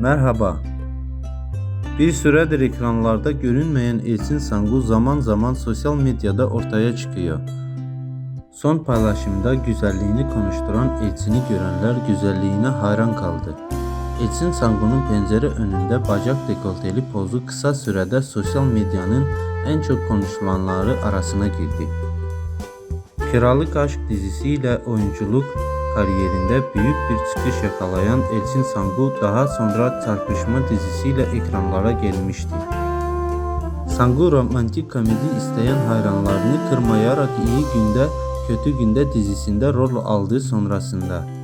Merhaba. Bir süredir ekranlarda görünmeyen Elçin Sangu zaman zaman sosyal medyada ortaya çıkıyor. Son paylaşımda güzelliğini konuşturan Elçin'i görenler güzelliğine hayran kaldı. Elçin Sangu'nun pencere önünde bacak dekolteli pozu kısa sürede sosyal medyanın en çok konuşulanları arasına girdi. Kiralık Aşk dizisiyle oyunculuk kariyerinde büyük bir çıkış yakalayan Elçin Sangu daha sonra Çarpışma dizisiyle ekranlara gelmişti. Sangu romantik komedi isteyen hayranlarını kırmayarak iyi günde kötü günde dizisinde rol aldığı sonrasında